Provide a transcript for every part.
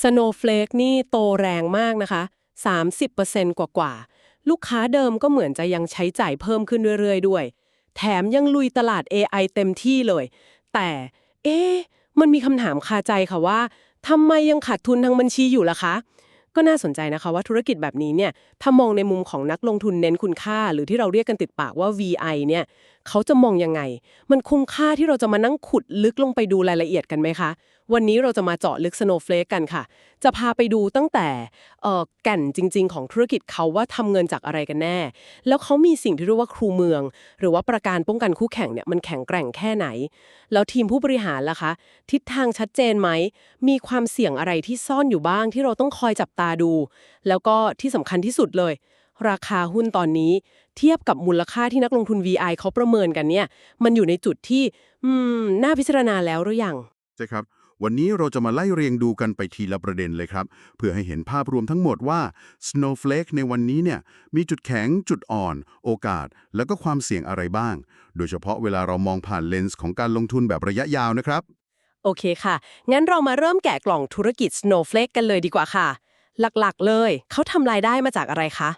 Snowflake นี่โตแรงมากนะคะ 30%กว่ากว่า ลูกค้าเดิมก็เหมือนจะยังใช้จ่ายเพิ่มขึ้นเรื่อยๆ ด้วย แถมยังลุยตลาด AI เต็มที่เลย แต่ เอ๊ะมันมีคำถามคาใจค่ะว่าทำไมยังขาดทุนทางบัญชีอยู่ล่ะคะ ก็น่าสนใจนะคะว่าธุรกิจแบบนี้เนี่ยถ้ามองในมุมของนักลงทุนเน้นคุณค่า หรือที่เราเรียกกันติดปากว่า VI เนี่ย เขาจะมองยังไง มันคุ้มค่าที่เราจะมานั่งขุดลึกลงไปดูรายละเอียดกันไหมคะ วันนี้เราจะมาเจาะลึก Snowflake กันค่ะ จะพาไปดูตั้งแต่เอ่อแก่นจริง ๆ ของธุรกิจเขาว่าทำเงินจากอะไรกันแน่ แล้วเขามีสิ่งที่เรียกว่าครูเมือง หรือว่าประการป้องกันคู่แข่งเนี่ยมันแข็งแกร่งแค่ไหน แล้วทีมผู้บริหารล่ะคะ ทิศทางชัดเจนไหม มีความเสี่ยงอะไรที่ซ่อนอยู่บ้างที่เราต้องคอยจับตาดู แล้วก็ที่สำคัญที่สุดเลย ราคาหุ้นตอนนี้ เทียบกับมูลค่าที่นักลงทุน VI เขาประเมินกันเนี่ย มันอยู่ในจุดที่ อืม น่าพิจารณาแล้วหรือยังใช่ครับ วันนี้เราจะมาไล่เรียงดูกันไปทีละประเด็นเลยครับ เพื่อให้เห็นภาพรวมทั้งหมดว่า Snowflake ในวันนี้เนี่ย มีจุดแข็ง จุดอ่อน โอกาส แล้วก็ความเสี่ยงอะไรบ้าง โดยเฉพาะเวลาเรามองผ่านเลนส์ของการลงทุนแบบระยะยาวนะครับ โอเคค่ะ งั้นเรามาเริ่มแกะกล่องธุรกิจ Snowflake กันเลยดีกว่าค่ะ หลักๆ เลย เขาทำรายได้มาจากอะไรคะ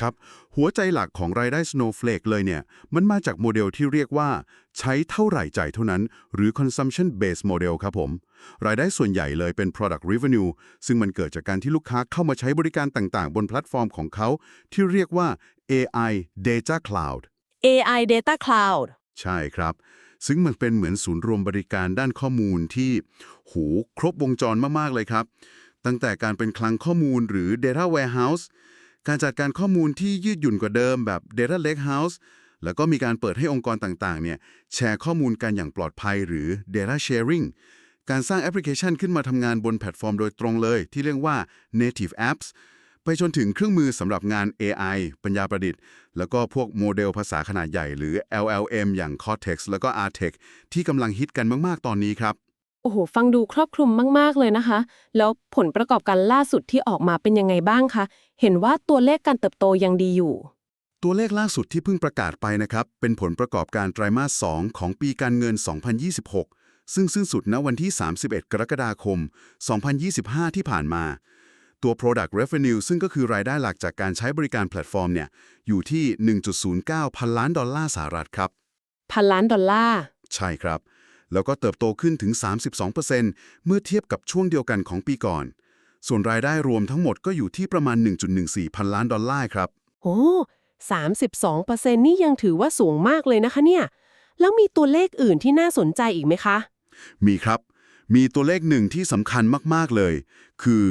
ครับ หัวใจหลักของรายได้ Snowflake เลยเนี่ย มันมาจากโมเดลที่เรียกว่า ใช้เท่าไหร่จ่ายเท่านั้น หรือ consumption based model ครับผม รายได้ส่วนใหญ่เลยเป็น product revenue ซึ่งมันเกิดจากการที่ลูกค้าเข้ามาใช้บริการต่างๆ บนแพลตฟอร์มของเขา ที่เรียกว่า AI Data Cloud AI Data Cloud ใช่ครับ ซึ่งมันเป็นเหมือนศูนย์รวมบริการด้านข้อมูลที่หูครบวงจรมากๆเลยครับ ตั้งแต่การเป็นคลังข้อมูลหรือ Data Warehouse การจัดการข้อมูลที่ยืดหยุ่นกว่าเดิมแบบ Data Lakehouse แล้วก็มีการเปิดให้องค์กรต่างๆ เนี่ยแชร์ข้อมูลกันอย่างปลอดภัยหรือ Data Sharing การสร้างแอปพลิเคชันขึ้นมาทำงานบนแพลตฟอร์มโดยตรงเลย ที่เรียกว่า Native Apps ไปจนถึงเครื่องมือสำหรับงาน AI ปัญญาประดิษฐ์ แล้วก็พวกโมเดลภาษาขนาดใหญ่หรือ LLM อย่าง Cortex แล้วก็ Artex ที่กำลังฮิตกันมาก ๆ ตอนนี้ครับ โอ้โห ฟังดูครอบคลุมมาก ๆ เลยนะคะ แล้วผลประกอบการล่าสุดที่ออกมาเป็นยังไงบ้างคะ เห็นว่าตัวเลขการเติบโตยังดีอยู่ ตัวเลขล่าสุดที่เพิ่งประกาศไปนะครับ เป็นผลประกอบการไตรมาส 2 ของปีการเงิน 2026 ซึ่งสิ้นสุดณวันที่ 31 กรกฎาคม 2025 ที่ผ่านมา ตัว Product Revenue ซึ่งก็คือรายได้หลักจากการใช้บริการแพลตฟอร์มเนี่ย อยู่ที่ 1.09 พันล้านดอลลาร์สหรัฐครับ พันล้านดอลลาร์ ใช่ครับ แล้วก็เติบโตขึ้นถึง 32%เมื่อเทียบกับช่วงเดียวกันของปีก่อน ส่วนรายได้รวมทั้งหมดก็อยู่ที่ประมาณ 1.14 พันล้านดอลลาร์ครับ โอ้32%นี่ยังถือว่าสูงมากเลยนะคะเนี่ย แล้วมีตัวเลขอื่นที่น่าสนใจอีกไหมคะ มีครับ มีตัวเลขหนึ่งที่สำคัญมาก ๆ เลย คือ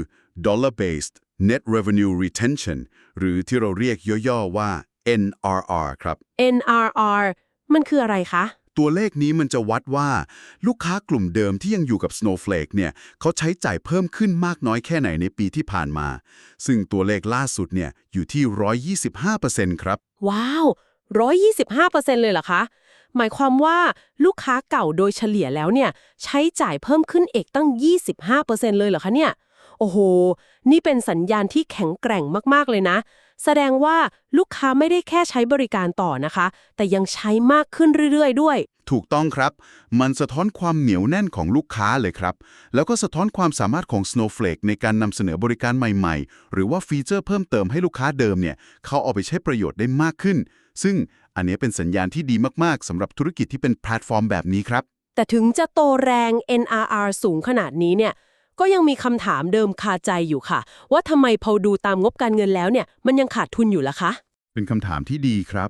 dollar based net revenue retention หรือที่เราเรียกย่อ ๆ ว่า NRR ครับ NRR มันคืออะไรคะ ตัวเลขนี้มันจะวัดว่า ลูกค้ากลุ่มเดิมที่ยังอยู่กับ Snowflake เนี่ยเขาใช้จ่ายเพิ่มขึ้นมากน้อยแค่ไหนในปีที่ผ่านมา ซึ่งตัวเลขล่าสุดเนี่ยอยู่ที่ 125%ครับ ว้าว 125%เลยเหรอคะ หมายความว่าลูกค้าเก่าโดยเฉลี่ยแล้วเนี่ยใช้จ่ายเพิ่มขึ้นเอกตั้ง 25%เลยเหรอคะเนี่ย โอ้โห นี่เป็นสัญญาณที่แข็งแกร่งมากๆเลยนะ แสดงว่าลูกค้าไม่ได้แค่ใช้บริการต่อนะคะ แต่ยังใช้มากขึ้นเรื่อย ๆ ด้วย ถูกต้องครับ มันสะท้อนความเหนียวแน่นของลูกค้าเลยครับ แล้วก็สะท้อนความสามารถของ Snowflake ในการนำเสนอบริการใหม่ๆ หรือว่าฟีเจอร์เพิ่มเติมให้ลูกค้าเดิมเนี่ยเขาเอาไปใช้ประโยชน์ได้มากขึ้น ซึ่งอันนี้เป็นสัญญาณที่ดีมากๆสำหรับธุรกิจที่เป็นแพลตฟอร์มแบบนี้ครับแต่ถึงจะโตแรง NRR สูงขนาดนี้เนี่ย ก็ยังมีคำถามเดิมคาใจอยู่ค่ะ ว่าทำไมพอดูตามงบการเงินแล้วเนี่ย มันยังขาดทุนอยู่ล่ะคะ เป็นคำถามที่ดีครับ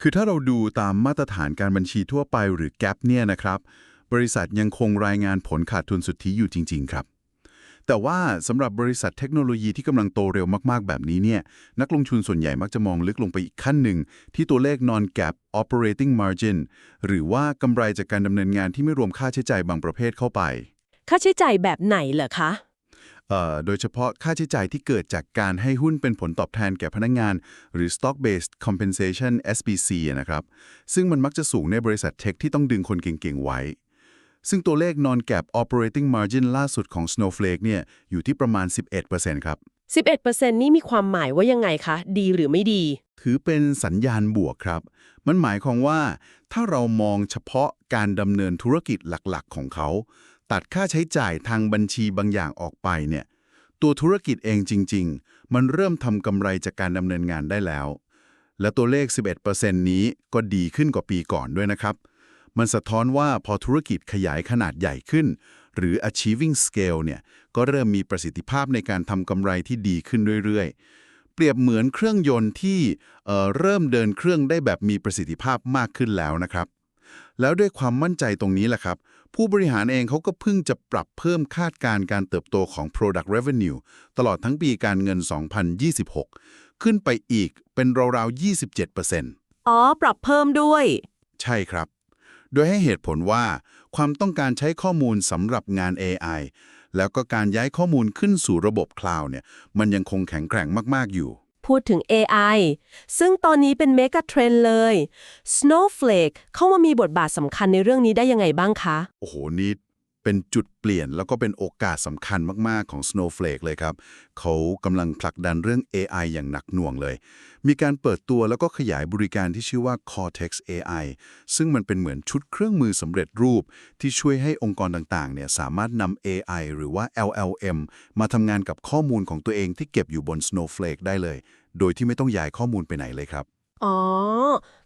คือถ้าเราดูตามมาตรฐานการบัญชีทั่วไปหรือ gap เนี่ยนะครับ บริษัทยังคงรายงานผลขาดทุนสุทธิอยู่จริง ๆ ครับ แต่ว่าสำหรับบริษัทเทคโนโลยีที่กำลังโตเร็วมากๆ แบบนี้เนี่ย นักลงทุนส่วนใหญ่มักจะมองลึกลงไปอีกขั้นหนึ่ง ที่ตัวเลข non gap operating margin หรือว่ากำไรจากการดำเนินงานที่ไม่รวมค่าใช้จ่ายบางประเภทเข้าไป ค่าใช้จ่ายแบบไหนเหรอคะ เอ่อโดยเฉพาะค่าใช้จ่ายที่เกิดจากการให้หุ้นเป็นผลตอบแทนแก่พนักงาน หรือ stock based compensation SBC อะนะครับ ซึ่งมันมักจะสูงในบริษัทเทคที่ต้องดึงคนเก่งๆไว้ ซึ่งตัวเลข non GAAP operating margin ล่าสุดของ Snowflake เนี่ยอยู่ที่ประมาณ 11%ครับ 11%นี่มีความหมายว่ายังไงคะ ดีหรือไม่ดี ถือเป็นสัญญาณบวกครับ มันหมายความว่าถ้าเรามองเฉพาะการดำเนินธุรกิจหลักๆ ของเขา ตัดค่าใช้จ่ายทางบัญชีบางอย่างออกไปเนี่ย ตัวธุรกิจเองจริง ๆ มันเริ่มทำกำไรจากการดำเนินงานได้แล้ว และตัวเลข 11%นี้ก็ดีขึ้นกว่าปีก่อนด้วยนะครับ มันสะท้อนว่าพอธุรกิจขยายขนาดใหญ่ขึ้น หรือ achieving scale เนี่ย ก็เริ่มมีประสิทธิภาพในการทำกำไรที่ดีขึ้นเรื่อยๆ เปรียบเหมือนเครื่องยนต์ที่เเริ่มเดินเครื่องได้แบบมีประสิทธิภาพมากขึ้นแล้วนะครับแล้วด้วยความมั่นใจตรงนี้แหละครับ ผู้บริหารเองเขาก็เพิ่งจะปรับเพิ่มคาดการณ์การเติบโตของ Product Revenue ตลอดทั้งปีการเงิน 2026 ขึ้นไปอีกเป็นราวๆ 27%อ๋อ ปรับเพิ่มด้วย ใช่ครับ โดยให้เหตุผลว่าความต้องการใช้ข้อมูลสำหรับงาน AI แล้วก็การย้ายข้อมูลขึ้นสู่ระบบคลาวด์เนี่ยมันยังคงแข็งแกร่งมาก ๆ อยู่ พูดถึง AI ซึ่งตอนนี้เป็นเมกะเทรนด์เลย Snowflake เข้ามามีบทบาทสำคัญในเรื่องนี้ได้ยังไงบ้างคะ โอ้โห นี่ เป็นจุดเปลี่ยนแล้วก็เป็นโอกาสสำคัญมาก ๆ ของ Snowflake เลยครับ เขากำลังผลักดันเรื่อง AI อย่างหนักหน่วงเลย มีการเปิดตัวแล้วก็ขยายบริการที่ชื่อว่า Cortex AI ซึ่งมันเป็นเหมือนชุดเครื่องมือสำเร็จรูป ที่ช่วยให้องค์กรต่าง ๆ เนี่ยสามารถนำ AI หรือว่า LLM มาทำงานกับข้อมูลของตัวเองที่เก็บอยู่บน Snowflake ได้เลย โดยที่ไม่ต้องย้ายข้อมูลไปไหนเลยครับ อ๋อ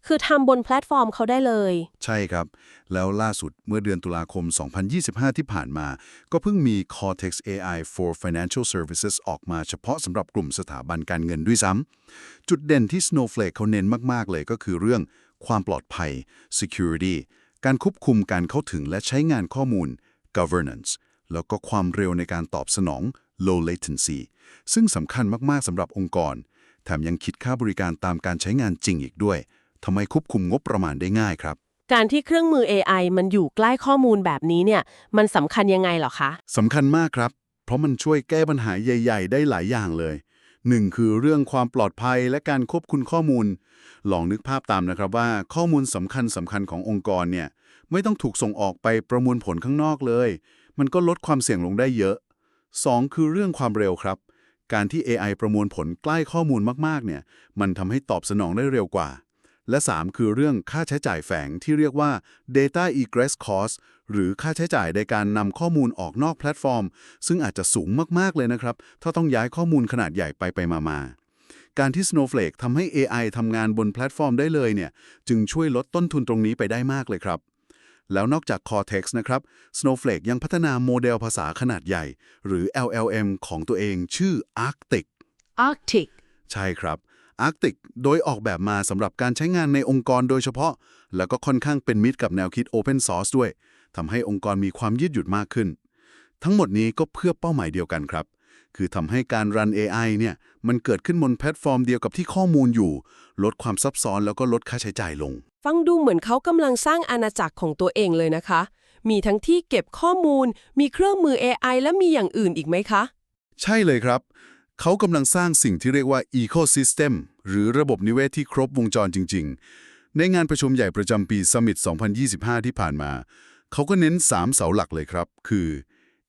คือทำบนแพลตฟอร์มเขาได้เลย ใช่ครับ แล้วล่าสุดเมื่อเดือนตุลาคม 2025 ที่ผ่านมา ก็เพิ่งมี Cortex AI for Financial Services ออกมาเฉพาะสำหรับกลุ่มสถาบันการเงินด้วยซ้ำจุดเด่นที่ Snowflake เขาเน้นมาก ๆ เลยก็คือเรื่องความปลอดภัย security การควบคุมการเข้าถึงและใช้งานข้อมูล governance แล้วก็ความเร็วในการตอบสนอง low latency ซึ่งสำคัญมาก ๆสำหรับองค์กร แถมยังคิดค่าบริการตามการใช้งานจริงอีกด้วยทำให้ควบคุมงบประมาณได้ง่ายครับ การที่เครื่องมือ AI มันอยู่ใกล้ข้อมูลแบบนี้เนี่ย มันสำคัญยังไงเหรอคะสำคัญมากครับ เพราะมันช่วยแก้ปัญหาใหญ่ ๆ ได้หลายอย่างเลยหนึ่งคือเรื่องความปลอดภัยและการควบคุมข้อมูล ลองนึกภาพตามนะครับว่าข้อมูลสำคัญสำคัญขององค์กรเนี่ยไม่ต้องถูกส่งออกไปประมวลผลข้างนอกเลย มันก็ลดความเสี่ยงลงได้เยอะ 2 คือเรื่องความเร็วครับ การที่ AI ประมวลผลใกล้ข้อมูลมากๆ เนี่ย มันทำให้ตอบสนองได้เร็วกว่า และ 3 คือเรื่องค่าใช้จ่ายแฝงที่เรียกว่า data egress cost หรือค่าใช้จ่ายในการนำข้อมูลออกนอกแพลตฟอร์ม ซึ่งอาจจะสูงมากๆ เลยนะครับ ถ้าต้องย้ายข้อมูลขนาดใหญ่ไปไปมามาๆการที่ Snowflake ทำให้ AI ทำงานบนแพลตฟอร์มได้เลยเนี่ย จึงช่วยลดต้นทุนตรงนี้ไปได้มากเลยครับ แล้วนอกจาก Cortex นะครับ Snowflake ยังพัฒนาโมเดลภาษาขนาดใหญ่ หรือ LLM ของตัวเองชื่อ Arctic Arctic ใช่ครับ Arctic โดยออกแบบมาสำหรับการใช้งานในองค์กรโดยเฉพาะ แล้วก็ค่อนข้างเป็นมิตรกับแนวคิด Open Source ด้วยทำให้องค์กรมีความยืดหยุ่นมากขึ้น ทั้งหมดนี้ก็เพื่อเป้าหมายเดียวกันครับ คือทำให้การรัน AI เนี่ยมันเกิดขึ้นบนแพลตฟอร์มเดียวกับที่ข้อมูลอยู่ ลดความซับซ้อนแล้วก็ลดค่าใช้จ่ายลง ฟังดูเหมือนเขากำลังสร้างอาณาจักรของตัวเองเลยนะคะ มีทั้งที่เก็บข้อมูล มีเครื่องมือ AI และมีอย่างอื่นอีกไหมคะ ใช่เลยครับ เขากำลังสร้างสิ่งที่เรียกว่า Ecosystem หรือระบบนิเวศที่ครบวงจรจริง ๆ ในงานประชุมใหญ่ประจำปี Summit 2025 ที่ผ่านมา เขาก็เน้น 3 เสาหลักเลยครับ คือ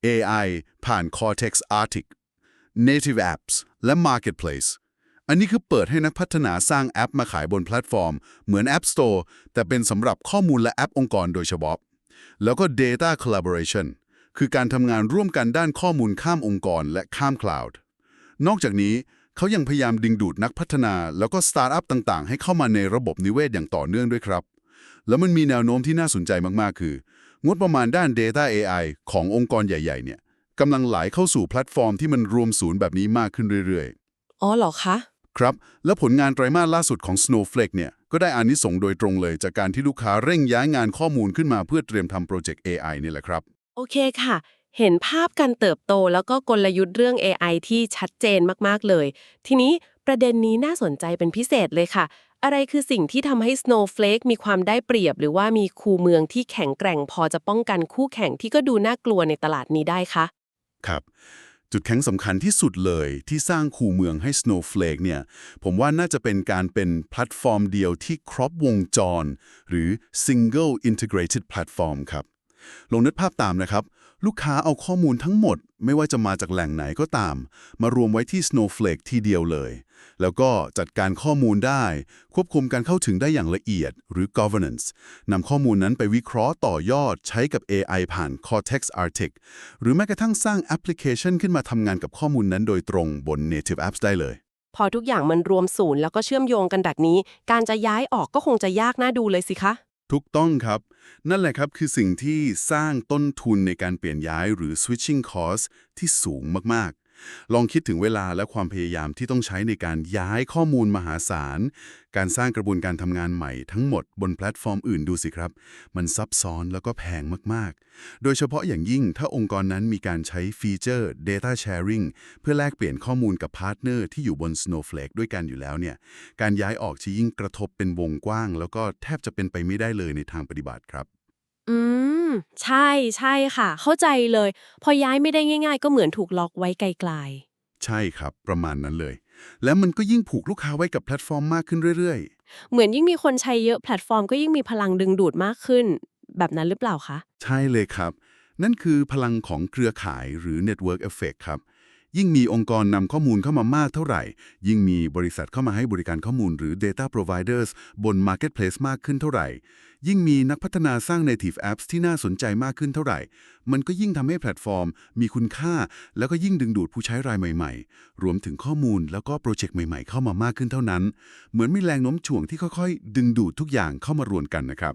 AI ผ่าน Cortex Arctic Native Apps และ Marketplace อันนี้คือเปิดให้นักพัฒนาสร้างแอปมาขายบนแพลตฟอร์ม เหมือน App Store แต่เป็นสำหรับข้อมูลและแอปองค์กรโดยเฉพาะ แล้วก็ Data Collaboration คือการทำงานร่วมกันด้านข้อมูลข้ามองค์กรและข้ามคลาวด์นอกจากนี้เขายังพยายามดึงดูดนักพัฒนา แล้วก็สตาร์ทอัพต่างๆ ให้เข้ามาในระบบนิเวศอย่างต่อเนื่องด้วยครับ แล้วมันมีแนวโน้มที่น่าสนใจมากๆ คืองบประมาณด้าน Data AI ขององค์กรใหญ่ ๆ เนี่ยกำลังไหลเข้าสู่แพลตฟอร์มที่มันรวมศูนย์แบบนี้มากขึ้นเรื่อยๆ อ๋อเหรอคะ ครับ และผลงานไตรมาสล่าสุดของ Snowflake เนี่ย ก็ได้อานิสงส์โดยตรงเลย จากการที่ลูกค้าเร่งย้ายงานข้อมูลขึ้นมาเพื่อเตรียมทำโปรเจกต์ AI นี่แหละครับ โอเคค่ะ เห็นภาพการเติบโตแล้วก็กลยุทธ์เรื่อง AI ที่ชัดเจนมากๆเลย ทีนี้ประเด็นนี้น่าสนใจเป็นพิเศษเลยค่ะ อะไรคือสิ่งที่ทำให้ Snowflake มีความได้เปรียบ หรือว่ามีคูเมืองที่แข็งแกร่ง พอจะป้องกันคู่แข่งที่ก็ดูน่ากลัวในตลาดนี้ได้คะครับ จุดแข็งสำคัญที่สุดเลยที่สร้างคูเมืองให้ Snowflake เนี่ย ผมว่าน่าจะเป็นการเป็นแพลตฟอร์มเดียวที่ครอบวงจร หรือ Single Integrated Platform ครับ ลองนึกภาพตามนะครับ ลูกค้าเอาข้อมูลทั้งหมด ไม่ว่าจะมาจากแหล่งไหนก็ตาม มารวมไว้ที่ Snowflake ที่เดียวเลย แล้วก็จัดการข้อมูลได้ ควบคุมการเข้าถึงได้อย่างละเอียด หรือ governance นำข้อมูลนั้นไปวิเคราะห์ต่อยอดใช้กับ AI ผ่าน Cortex Arctic หรือแม้กระทั่งสร้างแอปพลิเคชันขึ้นมาทำงานกับข้อมูลนั้นโดยตรงบน native apps ได้เลยพอทุกอย่างมันรวมศูนย์แล้วก็เชื่อมโยงกันแบบนี้ การจะย้ายออกก็คงจะยากน่าดูเลยสิคะ ถูกต้องครับ นั่นแหละครับคือสิ่งที่สร้างต้นทุนในการเปลี่ยนย้ายหรือ switching cost ที่สูงมากๆ ลองคิดถึงเวลาและความพยายามที่ต้องใช้ในการย้ายข้อมูลมหาศาล การสร้างกระบวนการทำงานใหม่ทั้งหมดบนแพลตฟอร์มอื่นดูสิครับ มันซับซ้อนแล้วก็แพงมากๆ โดยเฉพาะอย่างยิ่งถ้าองค์กรนั้นมีการใช้ฟีเจอร์ data sharing เพื่อแลกเปลี่ยนข้อมูลกับพาร์ทเนอร์ที่อยู่บน Snowflake ด้วยกันอยู่แล้วเนี่ย การย้ายออกจะยิ่งกระทบเป็นวงกว้าง แล้วก็แทบจะเป็นไปไม่ได้เลยในทางปฏิบัติครับ อืม ใช่ใช่ค่ะ เข้าใจเลย พอย้ายไม่ได้ง่าย ๆ ก็เหมือนถูกล็อกไว้ไกลใช่ครับ ประมาณนั้นเลย แล้วมันก็ยิ่งผูกลูกค้าไว้กับแพลตฟอร์มมากขึ้นเรื่อยๆ เหมือนยิ่งมีคนใช้เยอะแพลตฟอร์มก็ยิ่งมีพลังดึงดูดมากขึ้น แบบนั้นหรือเปล่าคะ ๆ ใช่เลยครับ นั่นคือพลังของเครือข่ายหรือ Network Effect ครับ ยิ่งมีองค์กรนำข้อมูลเข้ามามากเท่าไหร่ ยิ่งมีบริษัทเข้ามาให้บริการข้อมูลหรือ Data Providers บน Marketplace มากขึ้นเท่าไหร่ ยิ่งมีนักพัฒนาสร้าง Native Apps ที่น่าสนใจมากขึ้นเท่าไหร่ มันก็ยิ่งทำให้แพลตฟอร์ม มีคุณค่า แล้วก็ยิ่งดึงดูดผู้ใช้รายใหม่ๆ รวมถึงข้อมูลแล้วก็โปรเจกต์ใหม่ๆ เข้ามามากขึ้นเท่านั้น เหมือนมีแรงโน้มถ่วงที่ค่อยๆ ดึงดูดทุกอย่างเข้ามารวมกันนะครับ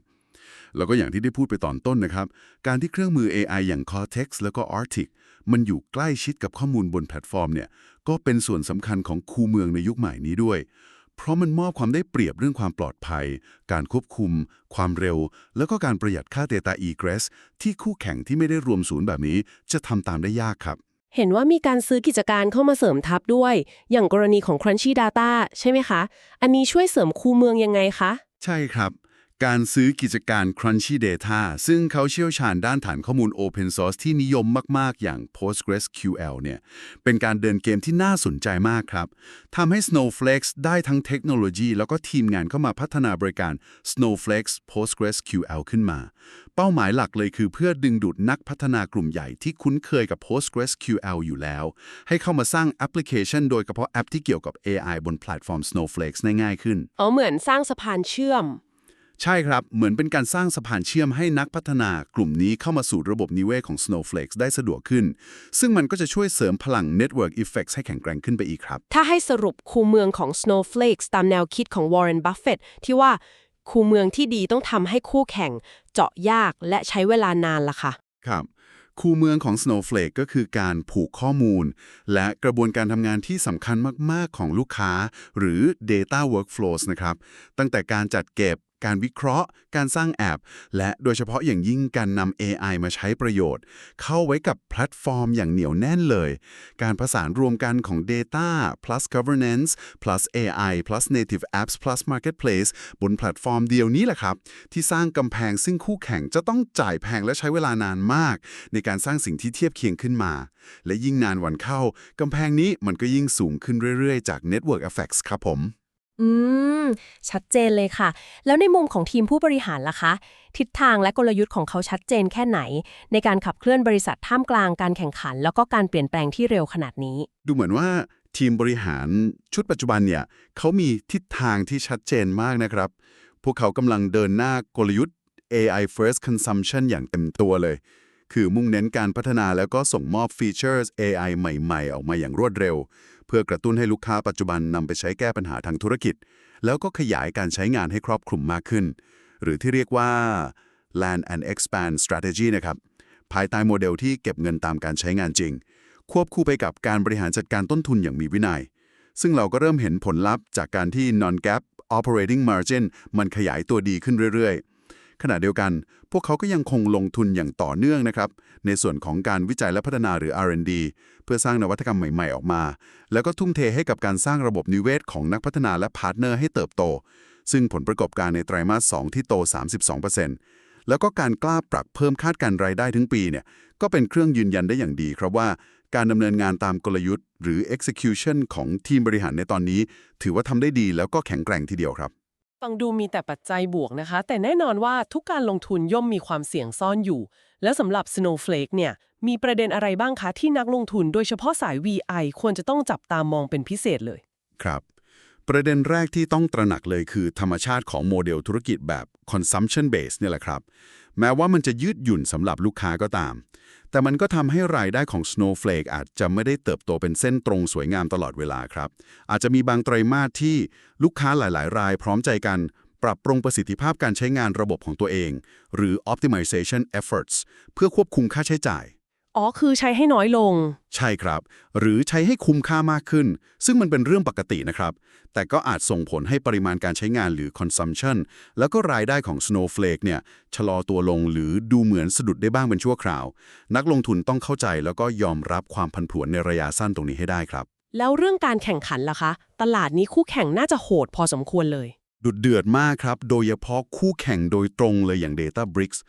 แล้วก็อย่างที่ได้พูดไปตอนต้นนะครับ การที่เครื่องมือ AI อย่าง Cortex แล้วก็ Arctic มันอยู่ใกล้ชิดกับข้อมูลบนแพลตฟอร์มเนี่ยก็เป็นส่วนสำคัญของคูเมืองในยุคใหม่นี้ด้วย เพราะมันมอบความได้เปรียบเรื่องความปลอดภัย การควบคุม ความเร็ว แล้วก็การประหยัดค่า Data Egress ที่คู่แข่งที่ไม่ได้รวมศูนย์แบบนี้ จะทำตามได้ยากครับ เห็นว่ามีการซื้อกิจการเข้ามาเสริมทับด้วย อย่างกรณีของ Crunchy Data ใช่ไหมคะ อันนี้ช่วยเสริมคูเมืองยังไงคะ ใช่ครับ การซื้อกิจการ Crunchy Data ซึ่งเขาเชี่ยวชาญด้านฐานข้อมูล Open Source ที่นิยมมาก ๆ อย่าง PostgreSQL เนี่ย เป็นการเดินเกมที่น่าสนใจมากครับ ทำให้ Snowflake ได้ทั้งเทคโนโลยี แล้วก็ทีมงานเข้ามาพัฒนาบริการ Snowflake PostgreSQL ขึ้นมา เป้าหมายหลักเลยคือเพื่อดึงดูดนักพัฒนากลุ่มใหญ่ที่คุ้นเคยกับ PostgreSQL อยู่แล้ว ให้เข้ามาสร้างแอปพลิเคชัน โดยเฉพาะแอปที่เกี่ยวกับ AI บนแพลตฟอร์ม Snowflake ได้ง่ายขึ้น อ๋อ เหมือนสร้างสะพานเชื่อม ใช่ครับ เหมือนเป็นการสร้างสะพานเชื่อมให้นักพัฒนากลุ่มนี้เข้ามาสู่ระบบนิเวศของ Snowflake ได้สะดวกขึ้น ซึ่งมันก็จะช่วยเสริมพลัง Network Effects ให้แข็งแกร่งขึ้นไปอีกครับ ถ้าให้สรุปคูเมืองของ Snowflakes ตามแนวคิดของ Warren Buffett ที่ว่าคูเมืองที่ดีต้องทำให้คู่แข่ง เจาะยากและใช้เวลานานล่ะค่ะ ครับคูเมืองของ Snowflake ก็คือการผูกข้อมูล และกระบวนการทำงานที่สำคัญมาก ๆ ของลูกค้า หรือ Data Workflows นะครับ ตั้งแต่การจัดเก็บ การวิเคราะห์ การสร้างแอป และโดยเฉพาะอย่างยิ่งการนำ AI มาใช้ประโยชน์ เข้าไว้กับแพลตฟอร์มอย่างเหนียวแน่นเลย การผสานรวมกันของ Data plus Governance plus AI plus Native Apps plus Marketplace บนแพลตฟอร์มเดียวนี้แหละครับ ที่สร้างกำแพงซึ่งคู่แข่งจะต้องจ่ายแพงและใช้เวลานานมาก ในการสร้างสิ่งที่เทียบเคียงขึ้นมา และยิ่งนานวันเข้ากำแพงนี้มันก็ยิ่งสูงขึ้นเรื่อยๆ จาก Network Effects ครับผม อืม ชัดเจนเลยค่ะ แล้วในมุมของทีมผู้บริหารล่ะคะ ทิศทางและกลยุทธ์ของเขาชัดเจนแค่ไหน ในการขับเคลื่อนบริษัทท่ามกลางการแข่งขัน แล้วก็การเปลี่ยนแปลงที่เร็วขนาดนี้ ดูเหมือนว่าทีมบริหารชุดปัจจุบันเนี่ยเขามีทิศทางที่ชัดเจนมากนะครับ พวกเขากำลังเดินหน้ากลยุทธ์ AI first consumption อย่างเต็มตัวเลย คือมุ่งเน้นการพัฒนาแล้วก็ส่งมอบฟีเจอร์ AI ใหม่ ๆ ออกมาอย่างรวดเร็ว พื่อกระตุ้นให้ลูกค้าปัจจุบันนำไปใช้แก้ปัญหาทางธุรกิจ แล้วก็ขยายการใช้งานให้ครอบคลุมมากขึ้น หรือที่เรียกว่า land and expand strategy นะครับ ภายใต้โมเดลที่เก็บเงินตามการใช้งานจริง ควบคู่ไปกับการบริหารจัดการต้นทุนอย่างมีวินัย ซึ่งเราก็เริ่มเห็นผลลัพธ์จากการที่ non-gap operating margin มันขยายตัวดีขึ้นเรื่อยๆ ขณะเดียวกัน พวกเขาก็ยังคงลงทุนอย่างต่อเนื่องนะครับ ในส่วนของการวิจัยและพัฒนาหรือ R&D เพื่อสร้างนวัตกรรมใหม่ๆ ออกมา แล้วก็ทุ่มเทให้กับการสร้างระบบนิเวศของนักพัฒนาและพาร์ทเนอร์ให้เติบโต ซึ่งผลประกอบการในไตรมาส 2 ที่โต 32%แล้วก็การกล้าปรับเพิ่มคาดการรายได้ทั้งปีเนี่ยก็เป็นเครื่องยืนยันได้อย่างดีครับว่าการดำเนินงานตามกลยุทธ์ หรือ execution ของทีมบริหารในตอนนี้ ถือว่าทำได้ดีแล้วก็แข็งแกร่งทีเดียวครับ ฟังดูมีแต่ปัจจัยบวกนะคะ แต่แน่นอนว่าทุกการลงทุนย่อมมีความเสี่ยงซ่อนอยู่ แล้วสำหรับ Snowflake เนี่ย มีประเด็นอะไรบ้างคะที่นักลงทุนโดยเฉพาะสาย VI ควรจะต้องจับตามองเป็นพิเศษเลย ครับ ประเด็นแรกที่ต้องตระหนักเลยคือธรรมชาติของโมเดลธุรกิจแบบ consumption base เนี่ยแหละครับ แม้ว่ามันจะยืดหยุ่นสำหรับลูกค้าก็ตาม แต่มันก็ทำให้รายได้ของ Snowflake อาจจะไม่ได้เติบโตเป็นเส้นตรงสวยงามตลอดเวลาครับ อาจจะมีบางไตรมาสที่ลูกค้าหลาย ๆ รายพร้อมใจกัน ปรับปรุงประสิทธิภาพการใช้งานระบบของตัวเอง หรือ optimization efforts เพื่อควบคุมค่าใช้จ่าย อ๋อ คือใช้ให้น้อยลง ใช่ครับ หรือใช้ให้คุ้มค่ามากขึ้น ซึ่งมันเป็นเรื่องปกตินะครับ แต่ก็อาจส่งผลให้ปริมาณการใช้งานหรือ consumption แล้วก็รายได้ของ Snowflake เนี่ยชะลอตัวลงหรือดูเหมือนสะดุดได้บ้างเป็นชั่วคราว นักลงทุนต้องเข้าใจแล้วก็ยอมรับความผันผวนในระยะสั้นตรงนี้ให้ได้ครับ แล้วเรื่องการแข่งขันล่ะคะ ตลาดนี้คู่แข่งน่าจะโหดพอสมควรเลย ดุดเดือดมากครับ โดยเฉพาะคู่แข่งโดยตรงเลยอย่าง Databricks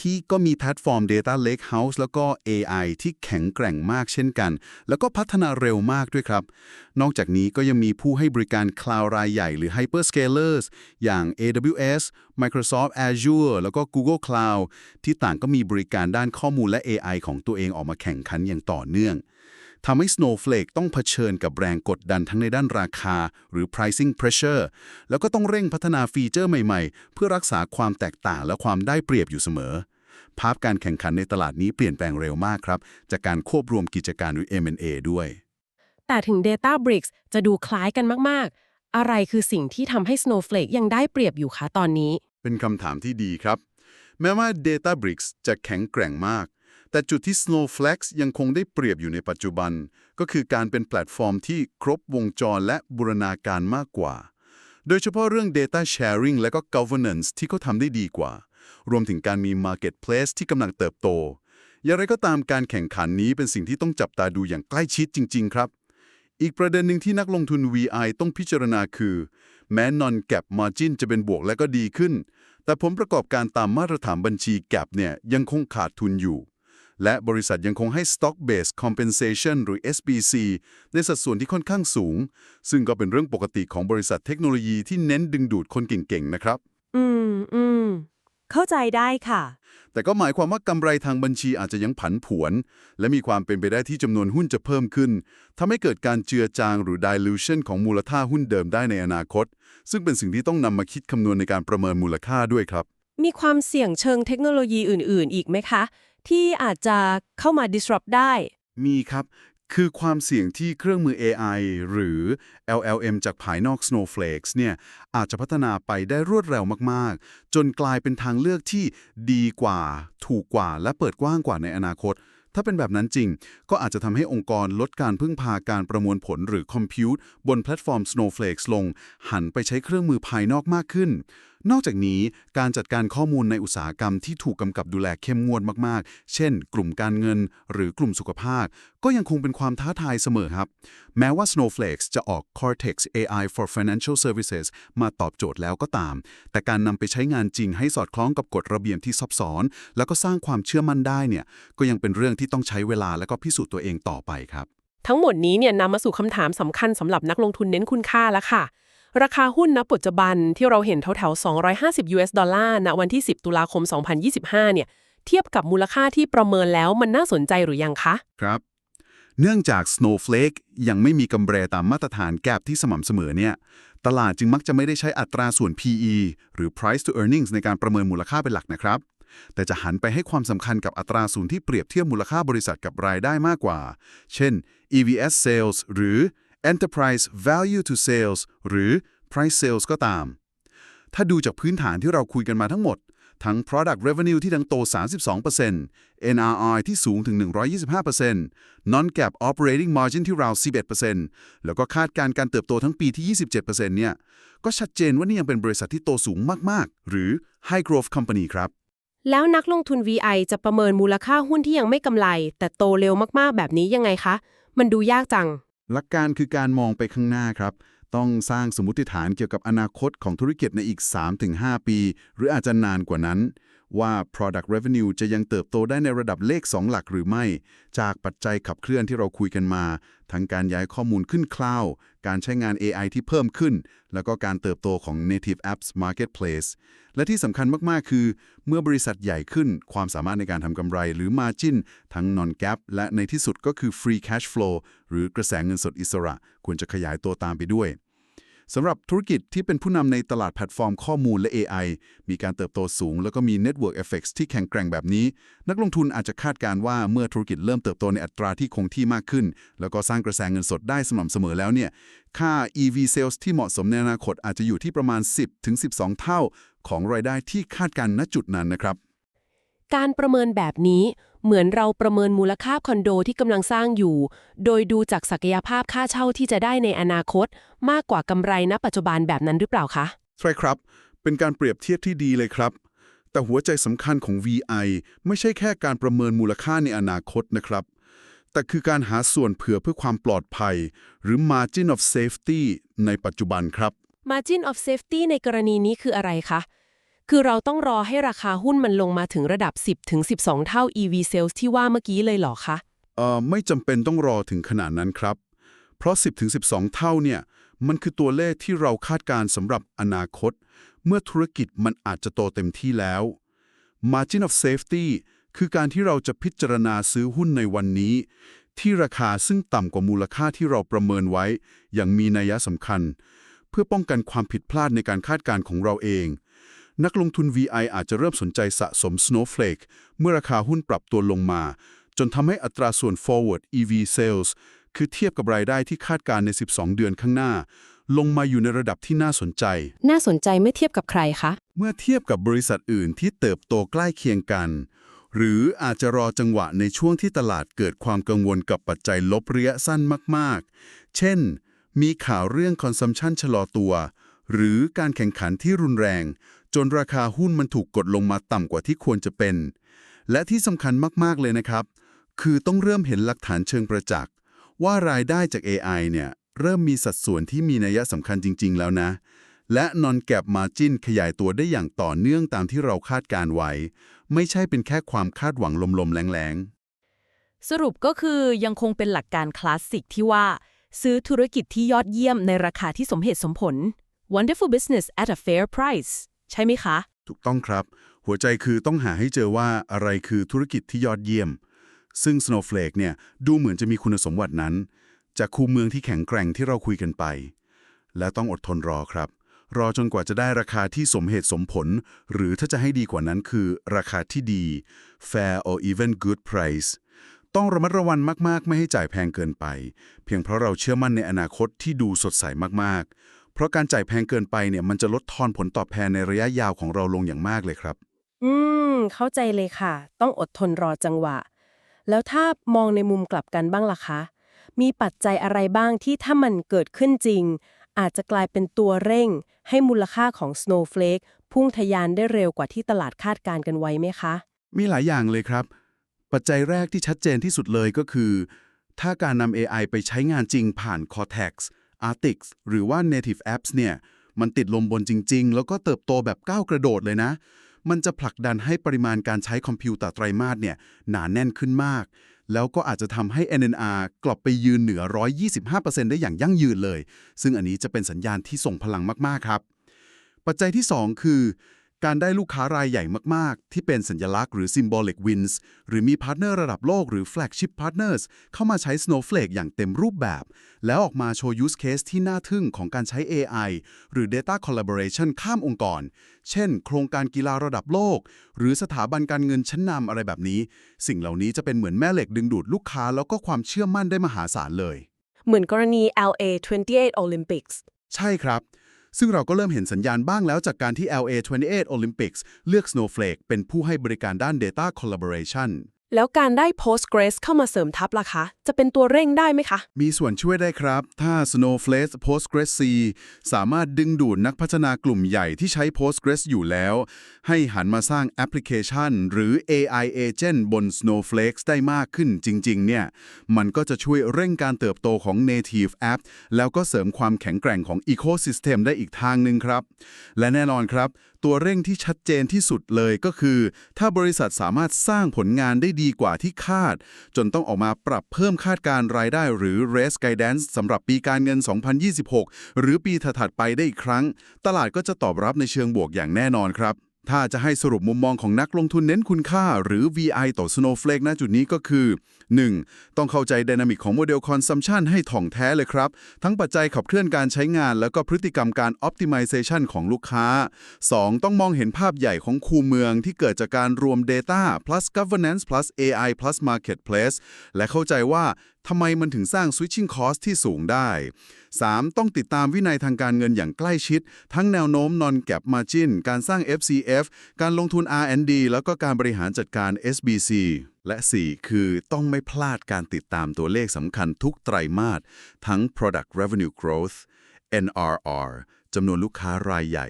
ที่ก็มีแพลตฟอร์ม Data Lakehouse แล้วก็ AI ที่แข็งแกร่งมากเช่นกัน แล้วก็พัฒนาเร็วมากด้วยครับ นอกจากนี้ก็ยังมีผู้ให้บริการคลาวด์รายใหญ่หรือ Hyperscalers อย่าง AWS Microsoft Azure แล้วก็ Google Cloud ที่ต่างก็มีบริการด้านข้อมูลและ AI ของตัวเองออกมาแข่งขันอย่างต่อเนื่อง ทำให้ Snowflake ต้องเผชิญกับแรงกดดันทั้งในด้านราคา หรือ pricing pressure แล้วก็ต้องเร่งพัฒนาฟีเจอร์ใหม่ๆ เพื่อรักษาความแตกต่างและความได้เปรียบอยู่เสมอ ภาพการแข่งขันในตลาดนี้เปลี่ยนแปลงเร็วมากครับ จากการควบรวมกิจการหรือ M&A ด้วย แต่ถึง Databricks จะดูคล้ายกันมากๆ อะไรคือสิ่งที่ทำให้ Snowflake ยังได้เปรียบอยู่คะตอนนี้ เป็นคำถามที่ดีครับ แม้ว่า Databricks จะแข็งแกร่งมาก แต่จุดที่ Snowflake ยังคงได้เปรียบอยู่ในปัจจุบัน ก็คือการเป็นแพลตฟอร์มที่ครบวงจรและบูรณาการมากกว่า โดยเฉพาะเรื่อง Data Sharing และก็ Governance ที่เขาทำได้ดีกว่า รวมถึงการมี Marketplace ที่กำลังเติบโต อย่างไรก็ตามการแข่งขันนี้เป็นสิ่งที่ต้องจับตาดูอย่างใกล้ชิดจริง ๆ ครับอีกประเด็นหนึ่งที่นักลงทุน VI ต้องพิจารณาคือ แม้ non-gap margin จะเป็นบวกและก็ดีขึ้น แต่ผลประกอบการตามมาตรฐานบัญชี gap เนี่ยยังคงขาดทุนอยู่ และบริษัทยังคงให้ stock based compensation หรือ SBC ในสัดส่วนที่ค่อนข้างสูง ซึ่งก็เป็นเรื่องปกติของบริษัทเทคโนโลยีที่เน้นดึงดูดคนเก่งๆ นะครับ อืมอืมเข้าใจได้ค่ะ แต่ก็หมายความว่ากำไรทางบัญชีอาจจะยังผันผวน และมีความเป็นไปได้ที่จำนวนหุ้นจะเพิ่มขึ้นทำให้เกิดการเจือจางหรือ dilution ของมูลค่าหุ้นเดิมได้ในอนาคต ซึ่งเป็นสิ่งที่ต้องนำมาคิดคำนวณในการประเมินมูลค่าด้วยครับ มีความเสี่ยงเชิงเทคโนโลยีอื่น ๆ อีกไหมคะ ที่อาจจะเข้ามา disrupt ได้ มีครับ คือความเสี่ยงที่เครื่องมือ AI หรือ LLM จากภายนอก Snowflakes เนี่ยอาจจะพัฒนาไปได้รวดเร็วมาก ๆ จนกลายเป็นทางเลือกที่ดีกว่า ถูกกว่า และเปิดกว้างกว่าในอนาคต ถ้าเป็นแบบนั้นจริง ก็อาจจะทำให้องค์กรลดการพึ่งพาการประมวลผลหรือคอมพิวต์บนแพลตฟอร์ม Snowflakes ลง หันไปใช้เครื่องมือภายนอกมากขึ้น นอกจากนี้การจัดการข้อมูลในอุตสาหกรรมที่ถูกกำกับดูแลเข้มงวดมากๆ เช่น กลุ่มการเงิน หรือกลุ่มสุขภาพ ก็ยังคงเป็นความท้าทายเสมอครับ แม้ว่า Snowflakes จะออก Cortex AI for Financial Services มาตอบโจทย์แล้วก็ตาม แต่การนำไปใช้งานจริงให้สอดคล้องกับกฎระเบียบที่ซับซ้อน แล้วก็สร้างความเชื่อมั่นได้เนี่ยก็ยังเป็นเรื่องที่ต้องใช้เวลาและก็พิสูจน์ตัวเองต่อไปครับ ทั้งหมดนี้เนี่ยนำมาสู่คำถามสำคัญสำหรับนักลงทุนเน้นคุณค่าแล้วค่ะ ราคาหุ้นณปัจจุบันที่เราเห็นแถวๆ 250 US ดอลลาร์ณวันที่ 10 ตุลาคม 2025 เนี่ย เทียบกับมูลค่าที่ประเมินแล้วมันน่าสนใจหรือยังคะ ครับ เนื่องจาก Snowflake ยังไม่มีกำไรตามมาตรฐานแก p ที่สม่ำเสมอเนี่ย ตลาดจึงมักจะไม่ได้ใช้อัตราส่วน PE หรือ Price to Earnings ในการประเมินมูลค่าเป็นหลักนะครับแต่จะหันไปให้ความสำคัญกับอัตราส่วนที่เปรียบเทียบมูลค่าบริษัทกับรายได้มากกว่า เช่น EVS Sales หรือ Enterprise Value to Sales หรือ Price Sales ก็ตาม ถ้าดูจากพื้นฐานที่เราคุยกันมาทั้งหมด ทั้ง Product Revenue ที่ดังโต 32% NRR ที่สูงถึง 125% Non-GAAP Operating Margin ที่ราว 11%แล้วก็คาดการณ์การเติบโตทั้งปีที่ 27%เนี่ย ก็ชัดเจนว่านี่ยังเป็นบริษัทที่โตสูงมาก ๆ หรือ High Growth Company ครับแล้วนักลงทุน VI จะประเมินมูลค่าหุ้นที่ยังไม่กำไร แต่โตเร็วมากๆ แบบนี้ยังไงคะ มันดูยากจัง หลักการคือการมองไปข้างหน้าครับ ต้องสร้างสมมติฐานเกี่ยวกับอนาคตของธุรกิจในอีก 3-5 ปี หรืออาจจะนานกว่านั้น ว่า product revenue จะยังเติบโตได้ในระดับเลข 2 หลักหรือไม่ จากปัจจัยขับเคลื่อนที่เราคุยกันมา ทั้งการย้ายข้อมูลขึ้นคลาวด์การใช้งาน AI ที่เพิ่มขึ้น แล้วก็การเติบโตของ native apps marketplace และที่สำคัญมาก ๆ คือ เมื่อบริษัทใหญ่ขึ้น ความสามารถในการทำกำไรหรือ margin ทั้ง non gap และในที่สุดก็คือ free cash flow หรือกระแสเงินสดอิสระควรจะขยายตัวตามไปด้วย สำหรับธุรกิจที่เป็นผู้นำในตลาดแพลตฟอร์มข้อมูลและ AI มีการเติบโตสูง แล้วก็มี Network Effects ที่แข็งแกร่งแบบนี้ นักลงทุนอาจจะคาดการณ์ว่าเมื่อธุรกิจเริ่มเติบโตในอัตราที่คงที่มากขึ้น แล้วก็สร้างกระแสเงินสดได้สม่ำเสมอแล้วเนี่ยค่า EV sales ที่เหมาะสมในอนาคตอาจจะอยู่ที่ประมาณ 10-12 เท่า ของรายได้ที่คาดการณ์ณจุดนั้นนะครับ การประเมินแบบนี้เหมือนเราประเมินมูลค่าคอนโดที่กำลังสร้างอยู่ โดยดูจากศักยภาพค่าเช่าที่จะได้ในอนาคต มากกว่ากำไรณปัจจุบันแบบนั้นหรือเปล่าคะ ใช่ครับ เป็นการเปรียบเทียบที่ดีเลยครับ แต่หัวใจสำคัญของ VI ไม่ใช่แค่การประเมินมูลค่าในอนาคตนะครับ แต่คือการหาส่วนเผื่อเพื่อความปลอดภัย หรือ margin of safety ในปัจจุบันครับ Margin of Safety ในกรณีนี้คืออะไรคะ คือเราต้องรอให้ราคาหุ้นมันลงมาถึงระดับ 10-12 เท่า EV sales ที่ว่าเมื่อกี้เลยเหรอคะเอ่อไม่จำเป็นต้องรอถึงขนาดนั้นครับ เพราะ 10-12 เท่าเนี่ยมันคือตัวเลขที่เราคาดการณ์สำหรับอนาคต เมื่อธุรกิจมันอาจจะโตเต็มที่แล้ว Margin of Safety คือการที่เราจะพิจารณาซื้อหุ้นในวันนี้ ที่ราคาซึ่งต่ำกว่ามูลค่าที่เราประเมินไว้ อย่างมีนัยสำคัญ เพื่อป้องกันความผิดพลาดในการคาดการณ์ของเราเอง นักลงทุน VI อาจจะเริ่มสนใจสะสม Snowflake เมื่อราคาหุ้นปรับตัวลงมา จนทำให้อัตราส่วน forward EV sales คือเทียบกับรายได้ที่คาดการณ์ใน 12 เดือนข้างหน้า ลงมาอยู่ในระดับที่น่าสนใจ น่าสนใจไม่เทียบกับใครคะ เมื่อเทียบกับบริษัทอื่นที่เติบโตใกล้เคียงกัน หรืออาจจะรอจังหวะในช่วงที่ตลาดเกิดความกังวลกับปัจจัยลบระยะสั้นมาก ๆ เช่น มีข่าวเรื่องคอนซัมชันชะลอตัว หรือการแข่งขันที่รุนแรง จนราคาหุ้นมันถูกกดลงมาต่ำกว่าที่ควรจะเป็น และที่สำคัญมาก ๆ เลยนะครับ คือต้องเริ่มเห็นหลักฐานเชิงประจักษ์ ว่ารายได้จาก AI เนี่ยเริ่มมีสัดส่วนที่มีนัยสำคัญจริง ๆ แล้วนะ และ non-gap margin ขยายตัวได้อย่างต่อเนื่องตามที่เราคาดการไว้ ไม่ใช่เป็นแค่ความคาดหวังลมๆแรงๆ สรุปก็คือยังคงเป็นหลักการคลาสสิกที่ว่า ซื้อธุรกิจที่ยอดเยี่ยมในราคาที่สมเหตุสมผล wonderful business at a fair price ใช่ไหมคะ ถูกต้องครับ หัวใจคือต้องหาให้เจอว่าอะไรคือธุรกิจที่ยอดเยี่ยม ซึ่ง Snowflake เนี่ยดูเหมือนจะมีคุณสมบัตินั้น จากคูเมืองที่แข็งแกร่งที่เราคุยกันไป และต้องอดทนรอครับ รอจนกว่าจะได้ราคาที่สมเหตุสมผล หรือถ้าจะให้ดีกว่านั้นคือราคาที่ดี fair or even good price ต้องระมัดระวังมาก ๆ ไม่ให้จ่ายแพงเกินไป เพียงเพราะเราเชื่อมั่นในอนาคตที่ดูสดใสมาก ๆ เพราะการจ่ายแพงเกินไปเนี่ยมันจะลดทอนผลตอบแทนในระยะยาวของเราลงอย่างมากเลยครับ อืม เข้าใจเลยค่ะ ต้องอดทนรอจังหวะ แล้วถ้ามองในมุมกลับกันบ้างล่ะคะ มีปัจจัยอะไรบ้างที่ถ้ามันเกิดขึ้นจริง อาจจะกลายเป็นตัวเร่ง ให้มูลค่าของ Snowflake พุ่งทะยานได้เร็วกว่าที่ตลาดคาดการณ์กันไว้ไหมคะ มีหลายอย่างเลยครับ ปัจจัยแรกที่ชัดเจนที่สุดเลยก็คือ ถ้าการนำ AI ไปใช้งานจริงผ่าน Cortex Artix หรือว่า Native Apps เนี่ย มันติดลมบนจริง ๆ แล้วก็เติบโตแบบก้าวกระโดดเลยนะ มันจะผลักดันให้ปริมาณการใช้คอมพิวเตอร์ไตรมาสเนี่ยหนาแน่นขึ้นมาก แล้วก็อาจจะทำให้ NNR กลับไปยืนเหนือ 125%ได้อย่างยั่งยืนเลย ซึ่งอันนี้จะเป็นสัญญาณที่ส่งพลังมากๆครับ ปัจจัยที่ 2 คือ การได้ลูกค้ารายใหญ่มาก ๆ ที่เป็นสัญลักษณ์หรือ symbolic wins หรือมีพาร์ทเนอร์ระดับโลกหรือ flagship partners เข้ามาใช้ Snowflake อย่างเต็มรูปแบบ แล้วออกมาโชว์ use case ที่น่าทึ่งของการใช้ AI หรือ data collaboration ข้ามองค์กร เช่น โครงการกีฬาระดับโลก หรือสถาบันการเงินชั้นนำอะไรแบบนี้ สิ่งเหล่านี้จะเป็นเหมือนแม่เหล็กดึงดูดลูกค้า แล้วก็ความเชื่อมั่นได้มหาศาลเลย เหมือนกรณี LA 28 Olympics ใช่ครับ ซึ่งเราก็เริ่มเห็นสัญญาณบ้างแล้วจากการที่ LA 28 Olympics เลือก Snowflake เป็นผู้ให้บริการด้าน Data Collaboration แล้วการได้ Postgres เข้ามาเสริมทัพล่ะคะ จะเป็นตัวเร่งได้ไหมคะ มีส่วนช่วยได้ครับ ถ้า Snowflake PostgreSC สามารถดึงดูดนักพัฒนากลุ่มใหญ่ที่ใช้ Postgres อยู่แล้ว ให้หันมาสร้างแอปพลิเคชัน หรือ AI Agent บน Snowflake ได้มากขึ้นจริง ๆ เนี่ย มันก็จะช่วยเร่งการเติบโตของ Native App แล้วก็เสริมความแข็งแกร่งของ Ecosystem ได้อีกทางหนึ่งครับ และแน่นอนครับ ตัวเร่งที่ชัดเจนที่สุดเลยก็คือ ถ้าบริษัทสามารถสร้างผลงานได้ดีกว่าที่คาด จนต้องออกมาปรับเพิ่มคาดการรายได้หรือ raise guidance สำหรับปีการเงิน 2026 หรือปีถัดไปได้อีกครั้ง ตลาดก็จะตอบรับในเชิงบวกอย่างแน่นอนครับ ถ้าจะให้สรุปมุมมองของนักลงทุนเน้นคุณค่า หรือ VI ต่อ Snowflake ณจุดนี้ก็คือ 1. ต้องเข้าใจไดนามิกของโมเดล Consumption ให้ถ่องแท้เลยครับ ทั้งปัจจัยขับเคลื่อนการใช้งาน แล้วก็พฤติกรรมการ Optimization ของลูกค้า 2. ต้องมองเห็นภาพใหญ่ของคูเมืองที่เกิดจากการรวม Data plus Governance plus AI plus Marketplace และเข้าใจว่าทำไมมันถึงสร้าง switching cost ที่สูงได้ 3. ต้องติดตามวินัยทางการเงินอย่างใกล้ชิด ทั้งแนวโน้ม non-gap margin การสร้าง FCF การลงทุน R&D แล้วก็การบริหารจัดการ SBC และ 4 คือต้องไม่พลาดการติดตามตัวเลขสำคัญทุกไตรมาสทั้ง product revenue growth NRR จำนวนลูกค้ารายใหญ่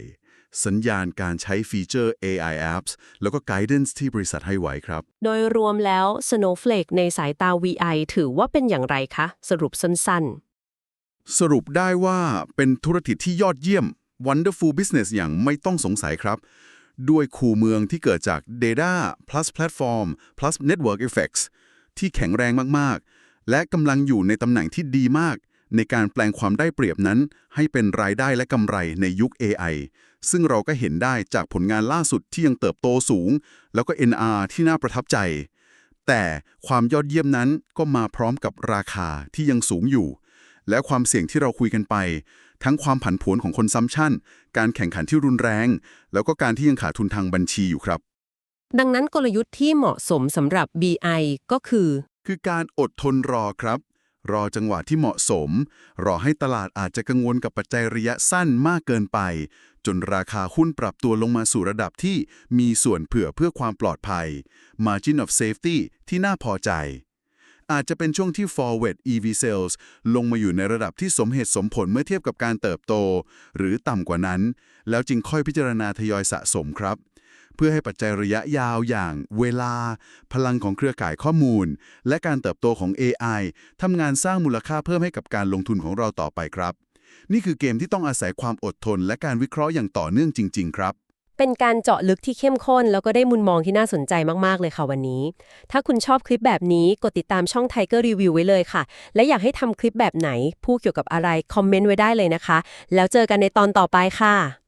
สัญญาณการใช้ฟีเจอร์ AI apps แล้วก็ guidance ที่บริษัทให้ไว้ครับ โดยรวมแล้ว Snowflake ในสายตา VI ถือว่าเป็นอย่างไรคะ สรุปสั้นสรุปได้ว่าเป็นธุรกิจที่ยอดเยี่ยม Wonderful Business อย่างไม่ต้องสงสัยครับ ด้วยคูเมืองที่เกิดจาก Data plus Platform plus Network Effects ที่แข็งแรงมาก ๆ และกำลังอยู่ในตำแหน่งที่ดีมาก ในการแปลงความได้เปรียบนั้น ให้เป็นรายได้และกำไรในยุค AI ซึ่งเราก็เห็นได้จากผลงานล่าสุดที่ยังเติบโตสูง แล้วก็ NR ที่น่าประทับใจ แต่ความยอดเยี่ยมนั้นก็มาพร้อมกับราคาที่ยังสูงอยู่ และความเสี่ยงที่เราคุยกันไป ทั้งความผันผวนของคนซัมชันการแข่งขันที่รุนแรง แล้วก็การที่ยังขาดทุนทางบัญชีอยู่ครับๆดังนั้นกลยุทธ์ที่เหมาะสมสำหรับ BI ก็คือ คือการอดทนรอครับ รอจังหวะที่เหมาะสม รอให้ตลาดอาจจะกังวลกับปัจจัยระยะสั้นมากเกินไป จนราคาหุ้นปรับตัวลงมาสู่ระดับที่มีส่วนเผื่อเพื่อความปลอดภัย margin of safety ที่น่าพอใจ อาจจะเป็นช่วงที่ forward EV sales ลงมาอยู่ในระดับที่สมเหตุสมผลเมื่อเทียบกับการเติบโต หรือต่ำกว่านั้น แล้วจึงค่อยพิจารณาทยอยสะสมครับ เพื่อให้ปัจจัยระยะยาวอย่างเวลา พลังของเครือข่ายข้อมูล และการเติบโตของ AI ทำงานสร้างมูลค่าเพิ่มให้กับการลงทุนของเราต่อไปครับ นี่คือเกมที่ต้องอาศัยความอดทนและการวิเคราะห์อย่างต่อเนื่องจริง ๆ ครับ เป็นการเจาะลึกที่เข้มข้น แล้วก็ได้มุมมองที่น่าสนใจมากๆเลยค่ะวันนี้ ถ้าคุณชอบคลิปแบบนี้กดติดตามช่อง Tiger Review ไว้เลยค่ะ และอยากให้ทำคลิปแบบไหนพูดเกี่ยวกับอะไรคอมเมนต์ไว้ได้เลยนะคะ แล้วเจอกันในตอนต่อไปค่ะ